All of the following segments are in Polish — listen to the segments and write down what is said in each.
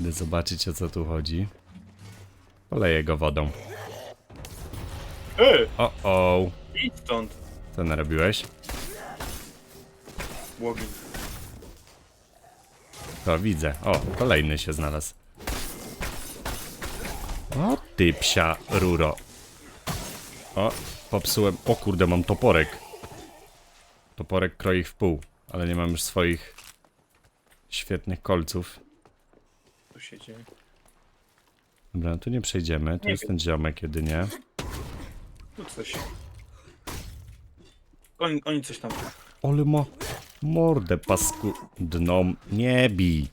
Idę zobaczyć o co tu chodzi. Poleję go wodą. Ej, O, o, idź stąd, co narobiłeś? błogi. To widzę. O, kolejny się znalazł. O, ty psia ruro. O, popsułem. O kurde, mam toporek. Toporek kroi w pół, ale nie mam już swoich świetnych kolców. Tu się dzieje. Dobra, no tu nie przejdziemy. Tu Nie jest wiem. ten ziomek jedynie. Tu coś. Oni, oni coś tam. Ole ma mordę pasku dną. Nie bij.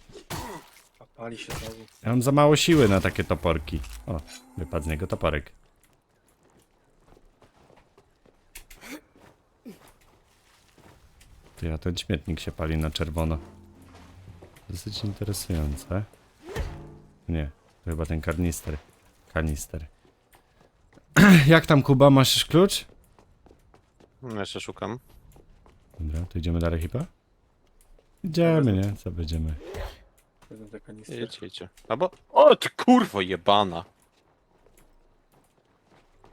A pali się znowu. Ja mam za mało siły na takie toporki. O, wypadł z niego toporek. Ty, a ten śmietnik się pali na czerwono. Dosyć interesujące. Nie, to chyba ten karnister. Kanister. Jak tam Kuba, masz już klucz? No, Jeszcze szukam. Dobra, to idziemy dalej chyba? Idziemy, nie? Co będziemy? Wezmę te kanistry. Jedźcie, jedźcie. Albo... O, ty kurwo jebana.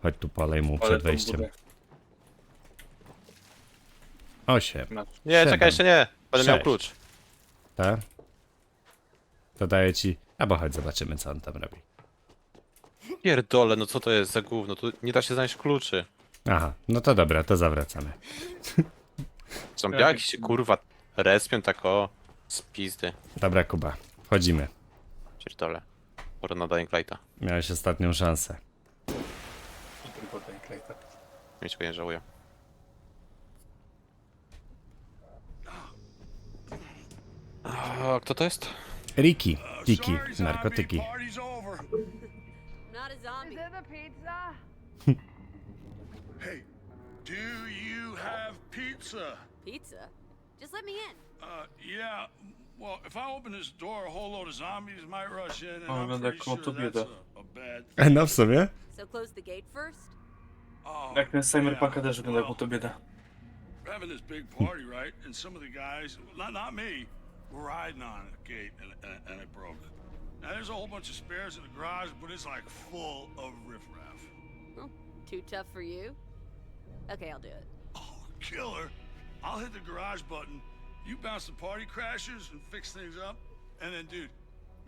Chodź tu palej mu Ale przed tą wejściem. budę. Osiem. Na- Nie, Siedem. czekaj, jeszcze nie. Będę miał Sześć. klucz. Tak? To daję ci. Albo chodź, zobaczymy, co on tam robi. Pierdole, no co to jest za gówno? Tu nie da się znaleźć kluczy. Aha, no to dobra, to zawracamy. Zombiaki się kurwa respią tak o... Z pizdy. Dobra, Kuba, wchodzimy. Pierdole. Pora na Dying Lighta. Miałeś ostatnią szansę. Tylko ten klejta. Mieć go nie żałuję. A, kto to jest? Riki, Tiki, Sorry, zombie, narkotyki. Not a zombie. Is it the pizza? Hey, do you have pizza? Pizza? Just let me in. Uh, yeah. Well, if I open this door, a whole load of zombies might rush in, and Oh, I'm no, pretty to sure that's bieda. a, a bad. E, No w sumie. So close the gate first? Oh, Jak ten Cyberpunka yeah. też wygląda, jak mu Well, to bieda. we're having this big party, right? And some of the guys, not not me, were riding on a gate, and, and, and it broke. Now there's a whole bunch of spares in the garage, but it's like full of riffraff. Oh, too tough for you? Okay, I'll do it. Oh, killer. I'll hit the garage button. You bounce the party crashers and fix things up. And then, dude,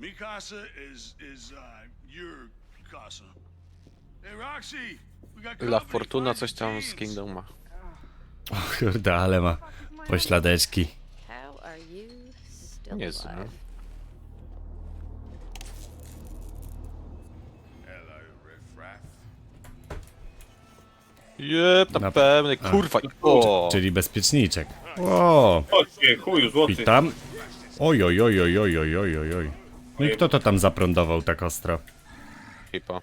Mikasa is is uh your Mikasa. Hey, Roxy, we got La. Fortuna coś tam z jeans. Kingdoma. O kurde, ale ma pośladeczki. How are you still Nie znam. alive? Hello, riffraff. Jeb, na Na- pewno, kurwa. O, Czyli bezpieczniczek. O, Chodźcie, chuju, złoty. witam. Oj, oj, oj, oj, oj, oj, oj, oj, oj. No i kto to tam zaprądował tak ostro? hipo.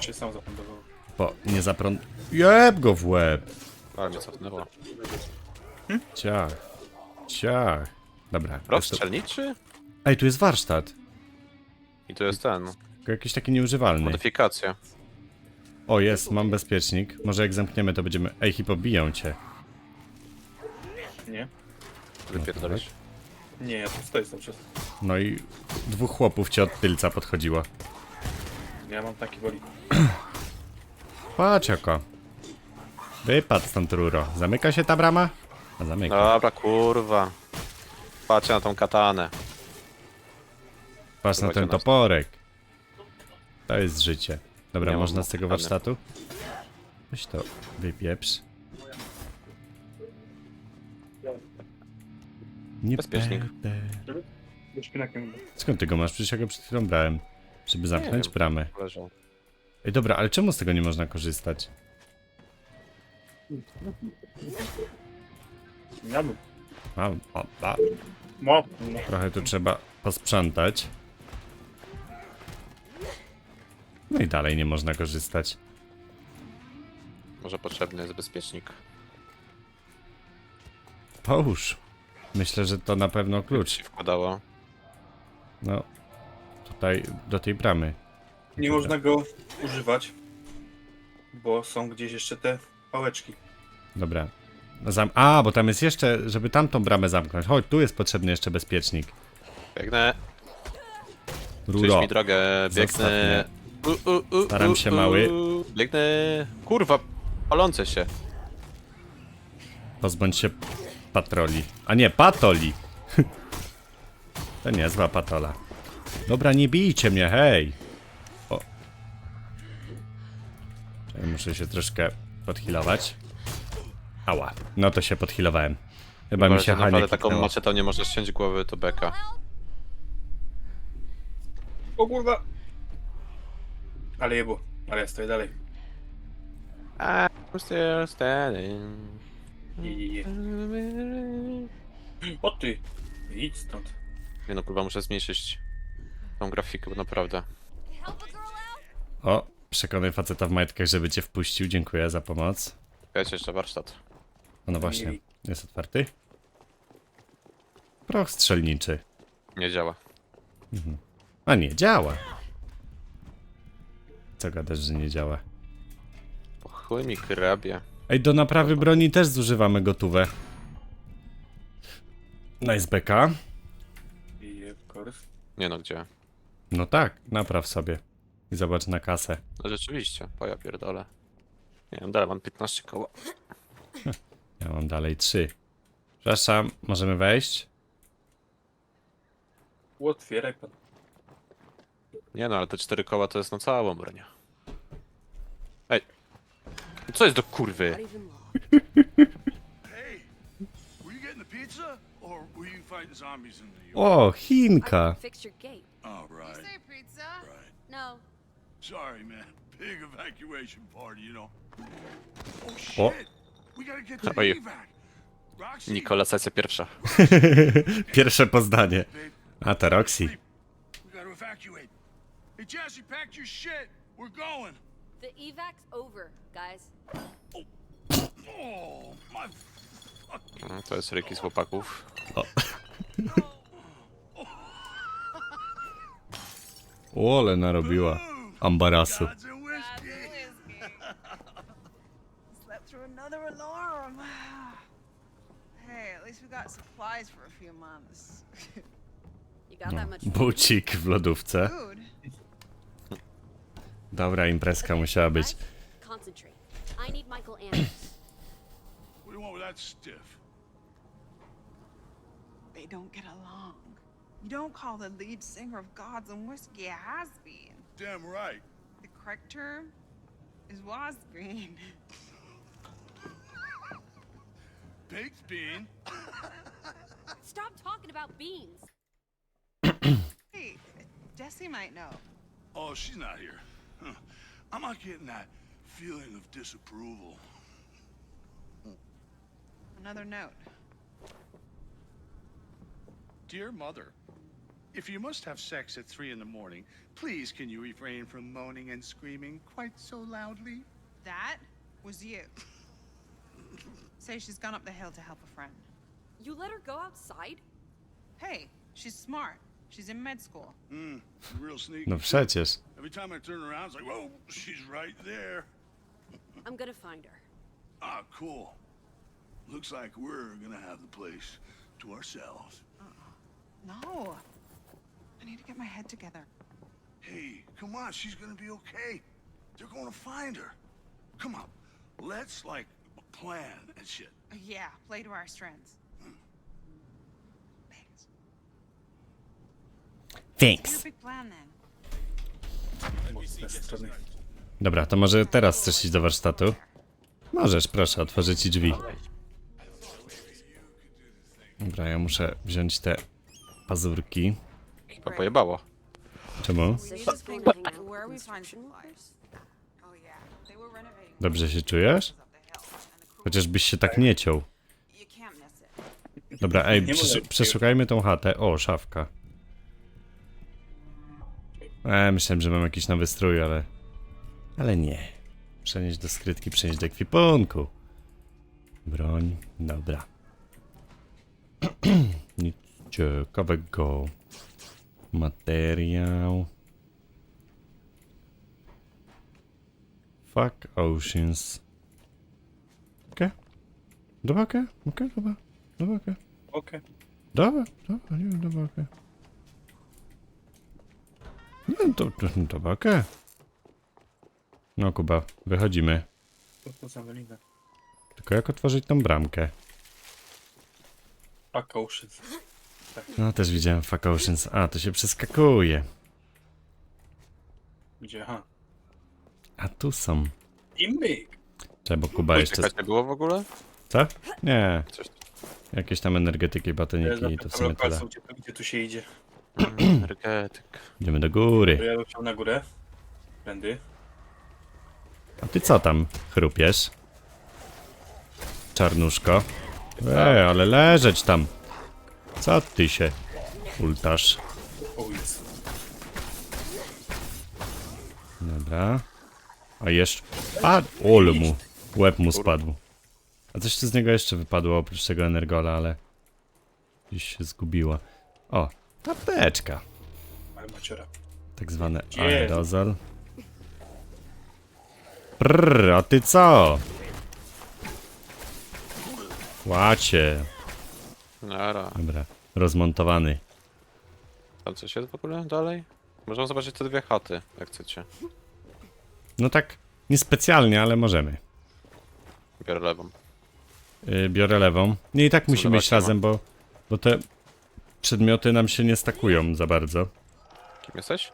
Czy sam zapędował. Bo nie zaprąd... Jeb go w łeb. Ale mnie cofnęło. Ciach. Ciach. Dobra. Rok jest to- strzelniczy? Ej, tu jest warsztat. I tu jest ten. Tylko jakiś taki nieużywalny. Modyfikacja. O, jest, mam bezpiecznik. Może jak zamkniemy, to będziemy... Ej, hipo, biją cię. Nie? Wypierdolisz. Nie, ja tu stoję cały czas. No i dwóch chłopów cię od tylca podchodziło. Ja mam taki boli. Patrz jaka. Wypadł stąd ruro. Zamyka się ta brama? A zamyka. Dobra, kurwa. Patrzę na tą katanę. Patrz na Chyba ten nas- toporek. To jest życie. Dobra, Nie można z tego katany. warsztatu? Weź to wypieprz. Nie Bezpiecznik. będę. Skąd ty go masz? Przecież ja go przed chwilą brałem. Żeby zamknąć wiem. bramę. Leżą. Ej, dobra, ale czemu z tego nie można korzystać? Ja bym. A, o, a, Mo. trochę tu trzeba posprzątać. No i dalej nie można korzystać. Może potrzebny jest bezpiecznik. Połóż. Myślę, że to na pewno klucz. Się wkładało. No, tutaj do tej bramy. Nie można go używać, bo są gdzieś jeszcze te pałeczki. Dobra. Zam A, bo tam jest jeszcze, żeby tamtą bramę zamknąć. Chodź, tu jest potrzebny jeszcze bezpiecznik. Biegnę. Czyś Ruro. mi drogę, biegnę. U, u, u, Staram u, się, u, mały. Biegnę. Kurwa, palące się. Pozbądź się patroli. A nie, patoli. To niezła patola. Dobra, nie bijcie mnie, hej. O. Czekaj, Muszę się troszkę podhealować. Ała. No to się podhealowałem. Chyba mi się Hania naprawdę taką kliknęło. maczetą nie możesz ściąć głowy, to beka. O kurwa! Ale jebo, ale ja stoję dalej. I'm still standing. O ty! Idź stąd. Nie no, kurwa, muszę zmniejszyć tą grafikę, bo naprawdę. O, przekonaj faceta w majtkach, żeby cię wpuścił. Dziękuję za pomoc. Wiecie, jeszcze warsztat. No, no właśnie, jest otwarty. Proch strzelniczy. Nie działa. A nie, działa. Co gadasz, że nie działa? Po chuj mi krabie. Ej, do naprawy broni też zużywamy gotówę. Nice beka. I of course. Nie no, gdzie? No tak, napraw sobie. I zobacz na kasę. No rzeczywiście, po ja pierdolę. Nie wiem, dalej mam 15 koła. Ja mam dalej trzy. Przepraszam, możemy wejść? Otwieraj pan. Nie no, ale te 4 koła to jest na całą bronię. Ej! Co jest do kurwy? Not even long. Hey, were you getting the pizza, or were you fighting zombies in the yard? O, Chinka! Fix your gate. Oh, right, Say pizza. right. No, Sorry, man. Big evacuation party, you know. Oh shit! How are you? Nikola, sesja pierwsza. Pierwsze poznanie. A to Roxy. we gotta evacuate. Hey, Jesse, pack your shit. We're going. the evac's over, guys. Oh my! fucking- Mm, To jest Ryki z chłopaków. O, ale narobiła. Ambarasu. Gods another alarm. hey, at least we got supplies for a few months. You got that much food? Bucik w lodówce. Food? Dobra imprezka musiała być. Concentrate. I need Michael Andrews. What do you want with that stiff? They don't get along. You don't call the lead singer of Gods and Whiskey a has-been. Damn right. The correct term is was-been. Baked bean. Stop talking about beans. Hey, Jesse might know. Oh, she's not here. Huh. I'm not getting that feeling of disapproval. Another note. Dear Mother, if you must have sex at three in the morning, please can you refrain from moaning and screaming quite so loudly? That was you. Say she's gone up the hill to help a friend. You let her go outside? Hey, she's smart. She's in med school. Hmm, real sneaky. No przecież. Every time I turn around, it's like, whoa, she's right there. I'm gonna find her. Ah, cool. Looks like we're gonna have the place to ourselves. Uh, No. I need to get my head together. Hey, come on, she's gonna be okay. They're gonna find her. Come on, let's like plan and shit. Yeah, play to our strengths. Thanks. Thanks. big plan then? Mocne strony. Dobra, to może teraz chcesz iść do warsztatu? Możesz, proszę, otworzę ci drzwi. Dobra, ja muszę wziąć te pazurki. Chyba pojebało. Czemu? Oh Dobrze się czujesz? up the hill, and the crew. Chociażbyś się tak nie ciął. Dobra, ej, Nie przesz mogę. przeszukajmy tą chatę. O, szafka. E, myślałem, że mam jakiś nowy strój, ale... Ale nie. Przenieść do skrytki, przenieść do ekwipunku. Broń, dobra. Nic ciekawego. Materiał. Fuck Oceans. Okej. Dobra, okej, okej, dobra. Dobra, okej. Okej. Dobra, dobra, nie, dobra, okej. No to, to, to bakę. No Kuba, wychodzimy. Co to za melina? Tylko jak otworzyć tą bramkę? Fuck oceans. No też widziałem Fuck Oceans. A, to się przeskakuje. Gdzie? Aha. A tu są. I myk. Czemu Kuba jeszcze... Czekać nie było w ogóle? Co? Nie. Coś. Jakieś tam energetyki, batoniki i to w sumie tyle. gdzie, gdzie tu się idzie. Energetyk. Idziemy do To góry. ja bym chciał na górę. Tędy. A ty co tam chrupiesz? Czarnuszko. Ej, ale leżeć tam. Co ty się ultasz? O jest. Dobra. A jeszcze... A, ol mu. Łeb mu spadł. A coś tu z niego jeszcze wypadło oprócz tego energola, ale... Gdzieś się zgubiła. O. Ale maciora. Tak zwane aerozol. Prrr, a ty co? Łacie. Nara. Dobra, rozmontowany. Tam coś jest w ogóle dalej? Możemy zobaczyć te dwie chaty, jak chcecie. No tak, niespecjalnie, ale możemy. Biorę lewą. Yy, biorę lewą. Nie i tak musimy iść razem, bo, bo te przedmioty nam się nie stakują za bardzo. Kim jesteś?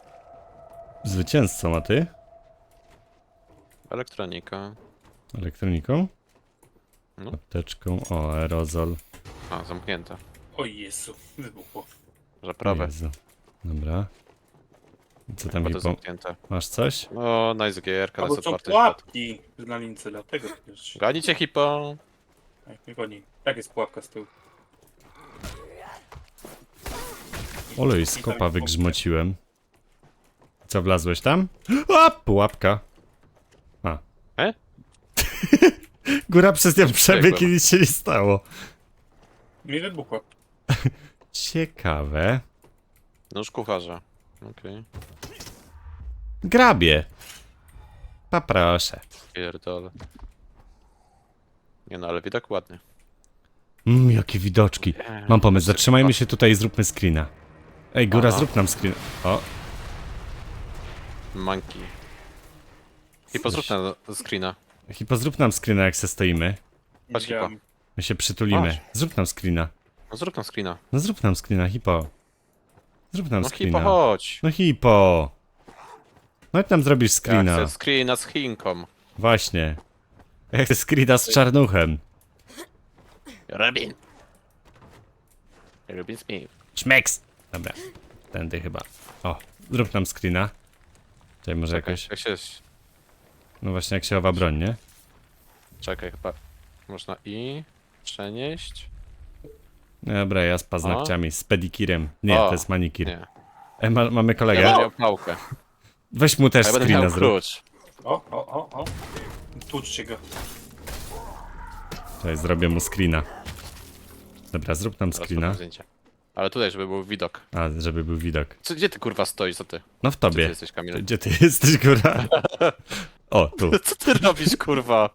Zwycięzcą, a ty? Elektronika. Elektroniką? No. Apteczką, o, aerozol. A, zamknięte. O Jezu. Wybuchło. Że prawe. Jezu. Dobra. Co tam, Chyba to Hipo? zamknięte. Masz coś? No, nice gierka, Albo ale są otwarty pułapki na lince, dlatego też. Gani cię hipo! Jak mnie goni. Tak jest pułapka z tyłu. Olej, z kopa wygrzmociłem. Co, wlazłeś tam? A, pułapka. A. E? Góra przez nią przebiegł i nic się nie stało. Mi wybuchła. Ciekawe. Nóż kucharza. Okej. Grabie. Poproszę. Pierdolę. Nie no, ale widok ładny. Mmm, jakie widoczki. Mam pomysł, zatrzymajmy się tutaj i zróbmy screena. Ej, góra, Aha. zrób nam screen. O, Monkey. Hipo, zrób na screena. Hipo, zrób nam screena, jak se stoimy. Chodź, Widziałem. My się przytulimy. Chodź. Zrób nam screena. No zrób na screena. No zrób nam screena, Hipo. Zrób nam No screena. hipo, chodź! No Hipo. No jak nam zrobisz Ja screena? chcę screena z Chinką. Właśnie. Jak screena z czarnuchem. Robin! Robin Smith. Szmeks! Dobra. Tędy chyba. O, zrób nam screena. Czekaj, może Czekaj, jakoś... jak się... No właśnie, jak się chowa broń, nie? Czekaj, chyba... Można i... Przenieść? Dobra, ja z paznokciami, z pedikirem. Nie, O, to jest manikir. Nie. E, ma, mamy Ja kolegę. będę miał pałkę. Weź mu też A ja będę screena miał zrób. klucz. O, o, o, o. Tłuczcie go. Czekaj, zrobię mu screena. Dobra, zrób nam Teraz screena. zdjęcie. Ale tutaj, żeby był widok. A, żeby był widok. Co, gdzie ty kurwa stoisz, co ty? No w Gdzie ty tobie. jesteś, Kamil? Gdzie ty jesteś, góra? O, tu. Co ty robisz, kurwa?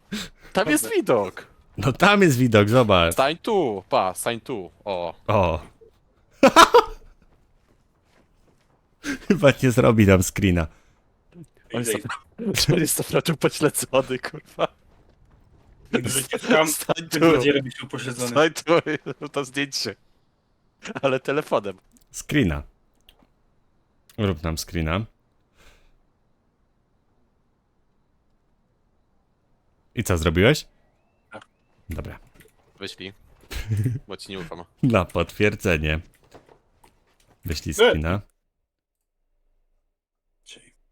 Tam jest widok. No tam jest widok, zobacz. Stań tu, pa, stań tu. O. O. Chyba nie zrobi nam screena. On jest, on jest pośledzony, kurwa. tam, Stań tu, bardziej robisz upośledzony. stań tu, to zdjęcie. Ale telefonem. Screena. Rób nam screena. I co, zrobiłeś? Tak. Dobra. Wyślij. Bo ci nie ufam. Na potwierdzenie. Wyślij screena.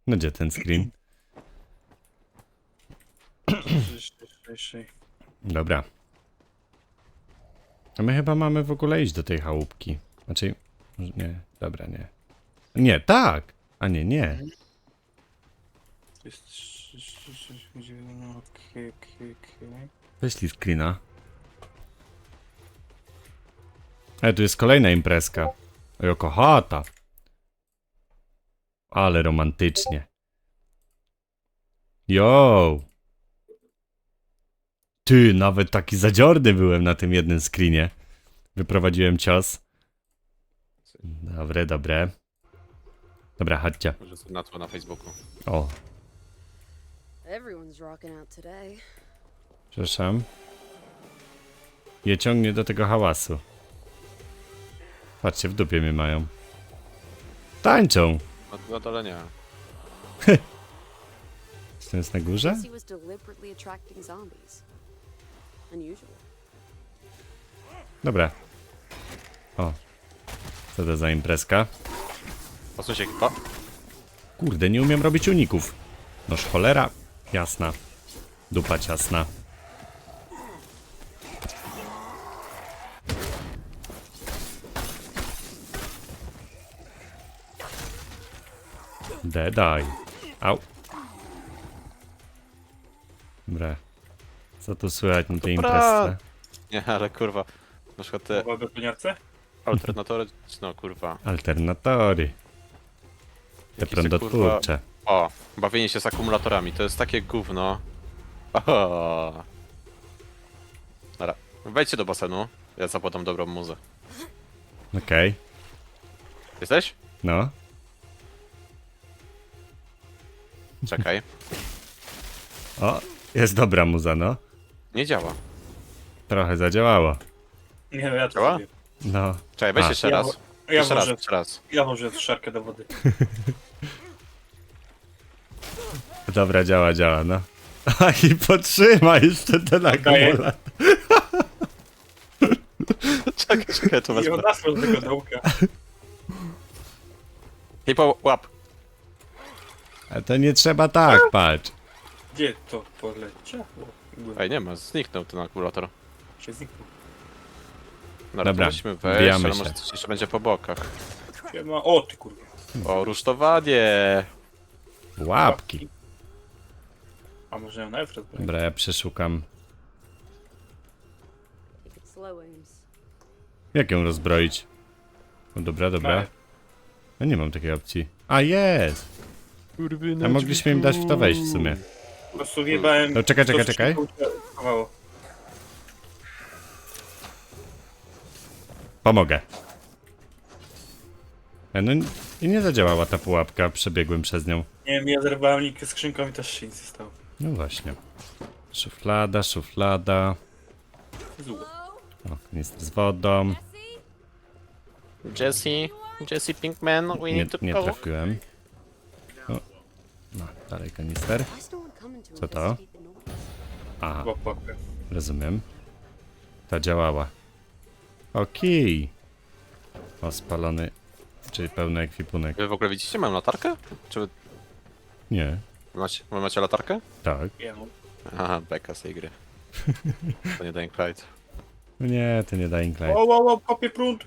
No gdzie ten screen? Dobra. A my chyba mamy w ogóle iść do tej chałupki. Znaczy, może nie, dobra, nie. Nie, tak! A nie, nie. Jest... Okej, okej, okej. Wyślij screena. E, tu jest kolejna imprezka. Joko chata. Ale romantycznie. Yo! Ty, nawet taki zadziorny byłem na tym jednym screenie. Wyprowadziłem cios. Dobre, dobre. Dobra, chodźcie. Może sobie na to na Facebooku. O, Everyone's rocking out today. przepraszam. Je ciągnie do tego hałasu. Patrzcie, w dupie mnie mają. Tańczą. No, na dole nie. Czy to jest na górze? He was deliberately attracting zombies. Unusual. Dobra. O. Co to za imprezka? Posuń się ekipa. Kurde, nie umiem robić uników. Noż cholera. Jasna. Dupa ciasna. Dedaj. Au. Dobra. Co tu słychać na tej Dobra. imprezce? Nie, ale kurwa. Na przykład te betoniarce? alternatory, no kurwa. Alternatory. Te Jakieś prądotwórcze. O, bawienie się z akumulatorami, to jest takie gówno. Oho. Dobra, wejdźcie do basenu, ja zapłatam dobrą muzę. Okej. Jesteś? No. Czekaj. O, jest dobra muza, no. Nie działa. Trochę zadziałało. Nie no, ja to Działa? zrobię. No. Czekaj, weź A. jeszcze Ja raz. Ja jeszcze raz, może, jeszcze raz. ja może szarkę do wody. Dobra, działa, działa, no. A i potrzyma jeszcze ten Oddaję. akumulator. Czekaj, czekaj, to I wezmę. do tego dołka. Hipo, łap. A to nie trzeba tak, patrz. Gdzie to poleciało? Ej, nie ma, zniknął ten akumulator. Się zniknął. Dobra, Dobra, musimy wejść, wbijamy ale się. może coś jeszcze będzie po bokach. Siema. O ty kurwa. O, rusztowanie! Łapki. A może ją nawet rozbrać? Dobra, ja przeszukam. Slow aims. Jak ją rozbroić? No dobra, dobra. Ja nie mam takiej opcji. A jest! A mogliśmy im dać w to wejść w sumie. Po prostu wjebałem... No, czekaj, czekaj, czekaj. Pomogę. E, No i nie zadziałała ta pułapka, przebiegłem przez nią. Nie wiem, ja zerwałem linkę skrzynką i też się nic nie stało. No właśnie. Szuflada, szuflada. Zło. O, kanister z wodą. Jesse, Jesse Pinkman, we Nie, need to nie go. trafiłem. No, dalej kanister. Co to? Aha, Łap łapkę. rozumiem. Ta działała. Okej. O, spalony, czyli pełny ekwipunek. Wy w ogóle widzicie moją latarkę? Czy wy Nie, macie, wy macie latarkę? tak. Ja mam. Aha, beka z tej gry. To nie Dying Light. No nie, to nie Dying Light. O, o, o, kopie prąd.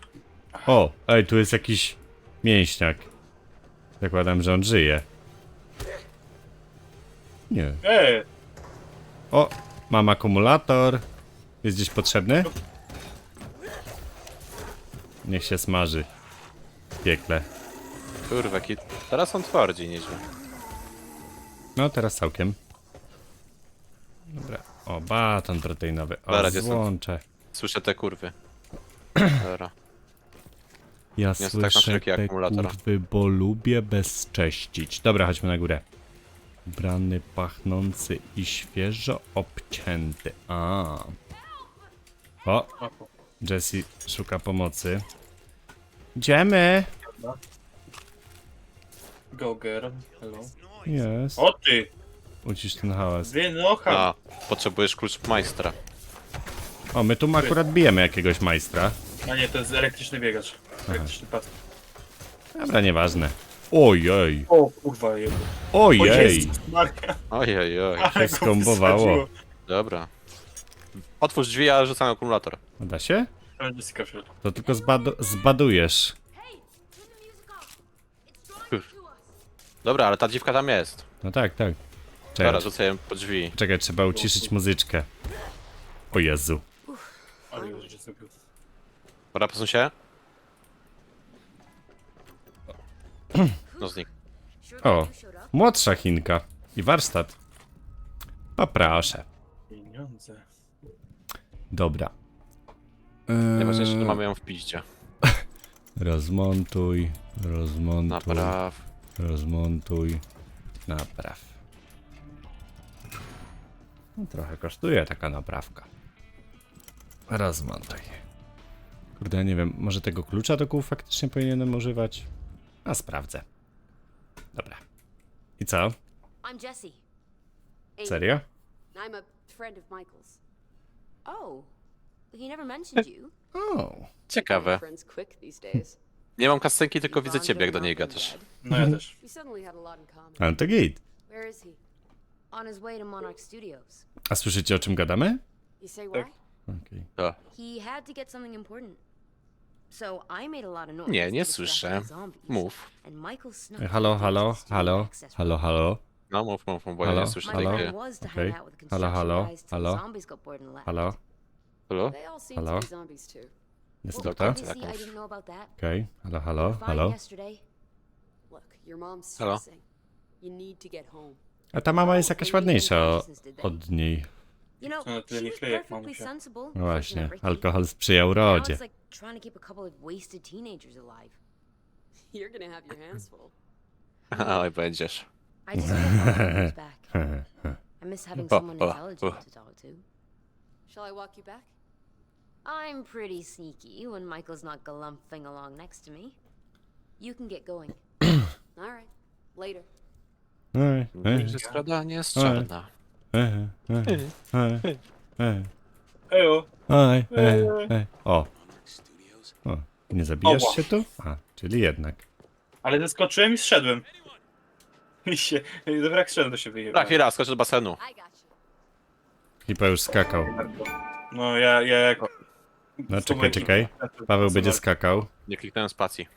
O, ej, tu jest jakiś mięśniak. Zakładam, że on żyje. Nie. Eee, O, mam akumulator. Jest gdzieś potrzebny? Niech się smaży. Piekle. Kurwa, jaki... Teraz on twardzi nieźle. No, teraz całkiem. Dobra. O, baton proteinowy. O, Dobra, gdzie są? złącze. Słyszę te kurwy. Dobra. Ja Jest tak na słyszę wszelki te akumulator. kurwy, bo lubię bezcześcić. Dobra, chodźmy na górę. Brany, pachnący i świeżo obcięty. A. O, Jesse szuka pomocy. Idziemy. go girl. Hello. Jest. O ty! Ucisz ten hałas. Wynocha! A, potrzebujesz klucz majstra. O, my tu akurat bijemy jakiegoś majstra. A nie, to jest elektryczny biegacz. Elektryczny pas. Dobra, nieważne. Ojej. O kurwa jebo. O Ojej. Jezus Maria. Ojej, oj. Ale go skombowało. wysadziło. Dobra. Otwórz drzwi, a rzucam akumulator. Da się? Ale Jessica wszedł. To tylko zbadu zbadujesz. Dobra, ale ta dziwka tam jest. No tak, tak. Dobra, Czekaj, rzucę ją po drzwi. czekaj, trzeba uciszyć muzyczkę. O Jezu. Ale już że zrobił. Dobra, posuń się. No. O, młodsza Chinka. I warsztat. Poproszę. Pieniądze. Dobra. Najważniejsze, że Eee, mamy ją w piździe. Rozmontuj, rozmontuj. Napraw. Rozmontuj. Napraw. No, trochę kosztuje taka naprawka. Rozmontuj. Kurde, ja nie wiem, może tego klucza do kół faktycznie powinienem używać? A sprawdzę. Dobra. I co? I'm Jesse. Serio? I'm a friend of Michael's. Oh, he never mentioned you. O, Ciekawe. Friends quick these days. Nie mam kasenki, tylko widzę ciebie, jak do niej gadasz. No ja też. We suddenly had a lot in common. ale to git. Where is he? On his way to Monarch Studios. A słyszycie o czym gadamy? You say Tak. why? Okej. To. He had to get something important. Nie, nie słyszę. Mów. Halo, halo, halo, halo, halo, No mów, mów, mów, bo ja Halo? nie słyszę Halo? was to Okej. Halo, halo, halo? halo. Halo? Jest to that. Okej, halo, halo, halo. Hello? home. A ta mama jest jakaś ładniejsza o, od niej. No, tyle nie chleje jak mamusia. No właśnie, alkohol sprzyjał Now rodzie. it's like trying to keep a couple of wasted teenagers alive. You're gonna have your hands full. Oh, Oj, będziesz. I just hope my mom back. I miss having Oh, someone oh, intelligent oh. to talk to. Shall I walk you back? I'm pretty sneaky when Michael's not galumphing along next to me. You can get going. All right. Later. Ej, ej, Że skradanie jest czarna. ej, ej, ej, ej, Ejo. ej, ej, ej. O. Nie zabijasz Oła. się tu? A, czyli jednak. Ale zeskoczyłem i zszedłem. I się, dobra jak zszedłem to się wyjebałem. Tak, chwila, skoczę do basenu. I got you. Hipa już skakał. No ja, ja jak... No czekaj, czekaj. Paweł będzie skakał. Nie kliknąłem spacji.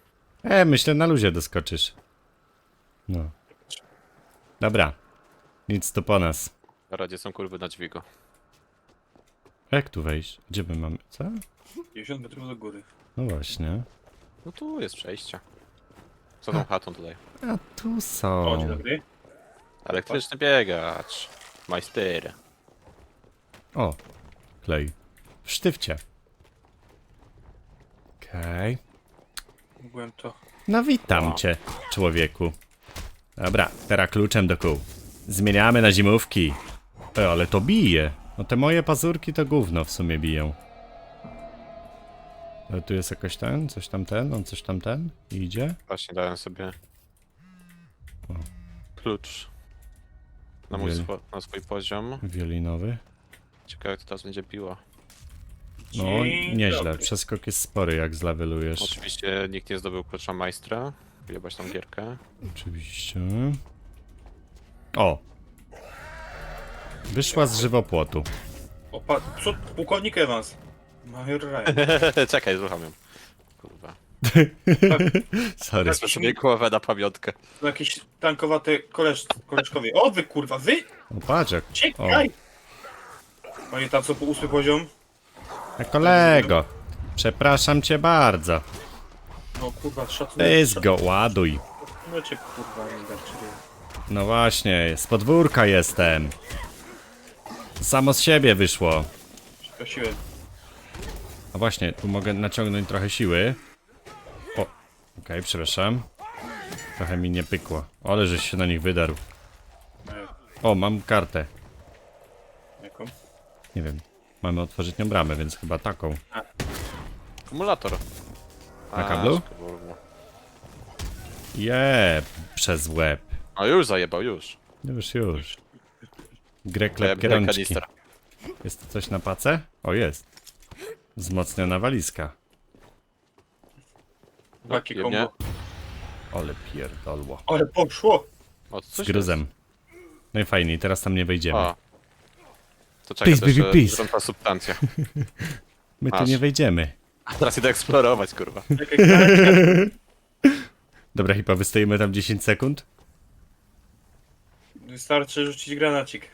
E, myślę na luzie doskoczysz. No. Dobra. Nic to po nas. Na radzie są kurwy na dźwigu. Jak tu wejść? Gdzie my mamy? Co? 50 metrów do góry. No właśnie. No tu jest przejście. Co tą chatą tutaj? A tu O, są. dzień dobry. Elektryczny biegacz. Majster. O, klej. W sztywcie. Okej. Mogłem to... No witam cię, człowieku. Dobra, teraz kluczem do kół. Zmieniamy na zimówki. E, ale to bije. No te moje pazurki to gówno w sumie biją. Ale tu jest jakoś ten, coś tam ten, on coś tam ten idzie. Właśnie dałem sobie klucz na, mój swo- na swój poziom. Wiolinowy. Ciekawe, jak to teraz będzie piło. No, Dzień nieźle. dobry. Przeskok jest spory, jak zlawelujesz. Oczywiście nikt nie zdobył klucza majstra. Jebać tą gierkę. Oczywiście. O! Wyszła z żywopłotu. Opa, co? Pułkownik Evans. Major Ryan. Czekaj, zrucham ją. Kurwa. Sorry. Wezmę sobie głowę na pamiątkę. To jakieś tankowate koleż, koleżkowie. O wy kurwa, wy! O, patrz jak. O, Czekaj! Panie tam co po ósmy poziom? a kolego. Przepraszam cię bardzo. No kurwa, szacunek. Pysk go, ładuj. No cię kurwa, nie. No właśnie, z podwórka jestem. Samo z siebie wyszło. Przeprosiłem. A właśnie, tu mogę naciągnąć trochę siły. O, okej, przepraszam. Trochę mi nie pykło. Ale żeś się na nich wydarł. O, mam kartę. Jaką? Nie wiem. Mamy otworzyć nią bramę, więc chyba taką. Akumulator. Na kablu? Je, przez łeb. A już zajebał, już. Już, już. Grę kanister. Jest tu coś na pace? O, jest. Wzmocniona walizka. Takie jebnie. kombo. Ale pierdolło. Ale poszło! O, Z gruzem. No i fajnie, i teraz tam nie jest. wejdziemy. O. To czekaj, Peace, to jeszcze baby, peace. gorąca substancja. My tu nie wejdziemy. A teraz idę eksplorować, kurwa. Dobra, chyba wystoimy tam 10 sekund. Wystarczy rzucić granacik.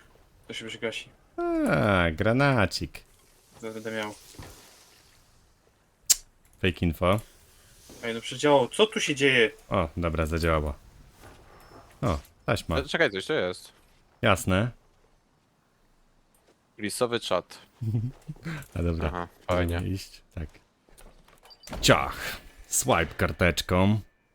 To się przygasi. A, granacik. To będę miał. Fake info. Ej, no przedziało, co tu się dzieje? O, dobra, zadziałało. O, taśma. E, Czekaj, coś to jest. Jasne. Lisowy czat. A dobra. Aha, fajnie. Iść. Tak. Ciach. Swipe karteczką.